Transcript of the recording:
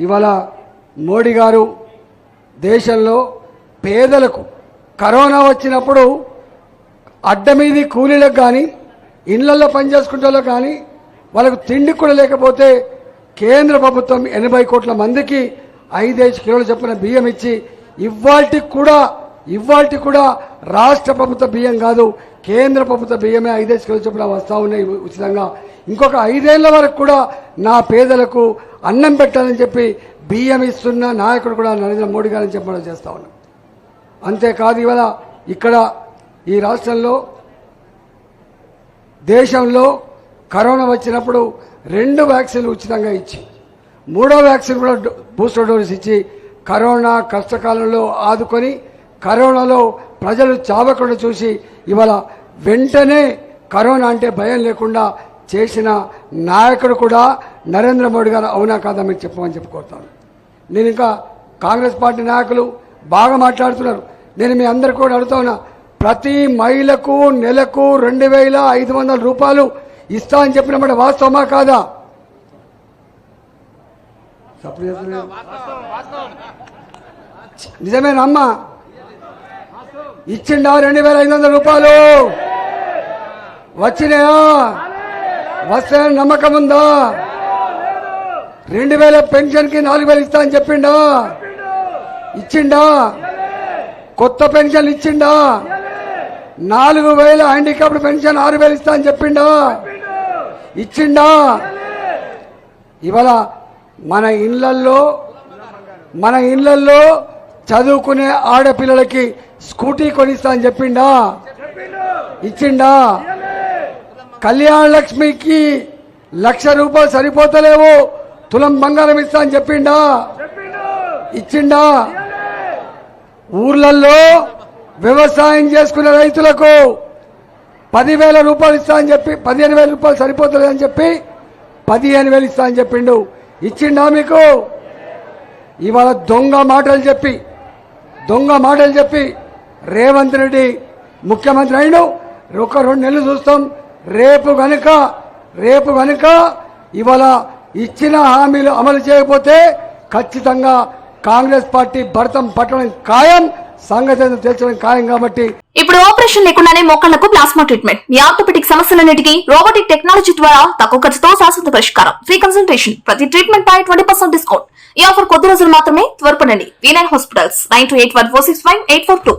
ఇవాళ మోడీ గారు దేశంలో పేదలకు కరోనా వచ్చినప్పుడు అడ్డమీది కూలీలకు కానీ ఇళ్ళలో పనిచేసుకునే కానీ వాళ్ళకు తిండి కూడా లేకపోతే కేంద్ర ప్రభుత్వం ఎనభై కోట్ల మందికి ఐదేసి కిలోలు చొప్పున బియ్యం ఇచ్చి ఇవాటికి కూడా ఇవాటికి కూడా రాష్ట్ర ప్రభుత్వ బియ్యం కాదు కేంద్ర ప్రభుత్వ బియ్యమే ఐదేసి కిలో చొప్పున వస్తూ ఉన్నాయి ఉచితంగా. ఇంకొక ఐదేళ్ళ వరకు కూడా నా పేదలకు అన్నం పెట్టాలని చెప్పి బియ్యం ఇస్తున్న నాయకుడు కూడా నరేంద్ర మోడీ గారని చెప్పడం చేస్తా ఉన్నాం. అంతేకాదు ఇవాళ ఇక్కడ ఈ రాష్ట్రంలో దేశంలో కరోనా వచ్చినప్పుడు రెండు వ్యాక్సిన్లు ఉచితంగా ఇచ్చి మూడో వ్యాక్సిన్ కూడా డో- బూస్టర్ డోస్ ఇచ్చి కరోనా కష్టకాలంలో ఆదుకొని కరోనాలో ప్రజలు చావకుండా చూసి ఇవాళ వెంటనే కరోనా అంటే భయం లేకుండా చేసిన నాయకుడు కూడా నరేంద్ర మోడీ గారు అవునా కాదా మీకు చెప్పమని చెప్పుకోతాను నేను ఇంకా కాంగ్రెస్ పార్టీ నాయకులు బాగా మాట్లాడుతున్నారు. నేను మీ అందరికీ కూడా అడుగుతా ఉన్నా ప్రతి మహిళకు నెలకు రెండు వేల ఐదు వందల రూపాయలు ఇస్తా అని చెప్పిన మాట వాస్తవమా కాదా. నిజమేనమ్మా? ఇచ్చిండా రెండు వేల ఐదు వందల రూపాయలు. వచ్చినాయా? వస్తాయని నమ్మకం ఉందా? రెండు వేల పెన్షన్కి నాలుగు వేలు ఇస్తా అని చెప్పిండా? ఇచ్చిండా? కొత్త పెన్షన్ ఇచ్చిండా? నాలుగు వేల హ్యాండిక్యాప్డ్ పెన్షన్ ఆరు వేలు ఇస్తా అని చెప్పిండా? ఇచ్చిండా? ఇవాళ మన ఇళ్ళల్లో మన ఇళ్ళల్లో చదువుకునే ఆడపిల్లలకి స్కూటీ కొనిస్తా అని చెప్పిండా? ఇచ్చిండా? కళ్యాణ లక్ష్మికి లక్ష రూపాయలు సరిపోతలేవు. తులం బంగారం ఇస్తా అని చెప్పిండా? ఇచ్చిండా? ఊర్లలో వ్యవసాయం చేసుకునే రైతులకు పదివేల రూపాయలు ఇస్తా అని చెప్పి పదిహేను వేల రూపాయలు సరిపోతుంది అని చెప్పి పదిహేను వేలు ఇస్తా అని చెప్పిండు. ఇచ్చిండా మీకు? ఇవాళ దొంగ మాటలు చెప్పి దొంగ మాటలు చెప్పి రేవంత్ రెడ్డి ముఖ్యమంత్రి అయిన ఒక రెండు నెలలు చూస్తాం. రేపు గనుక రేపు గనుక ఇవాళ ఇచ్చిన హామీలు అమలు చేయకపోతే ఖచ్చితంగా కాంగ్రెస్ పార్టీ భరతం పట్టడం ఖాయం సంగతి ఏందో ఖాయం కాబట్టి. ఇప్పుడు ఆపరేషన్ లేకుండానే మోకాళ్ళకు ప్లాస్మా ట్రీట్మెంట్. మీ ఆర్థోపెటిక్ సమస్యలన్నిటికీ రోబోటిక్ టెక్నాలజీ ద్వారా తక్కువ ఖర్చుతో శాశ్వత పరిష్కారం. ఫ్రీ కన్సల్టేషన్ ప్రతి ట్రీట్మెంట్ పై ట్వంటీ పర్సెంట్ డిస్కౌంట్ ఈ ఆఫర్ కొద్ది రోజులు మాత్రమే త్వరపడండి. V nine hospitals nine two eight one four six five eight four two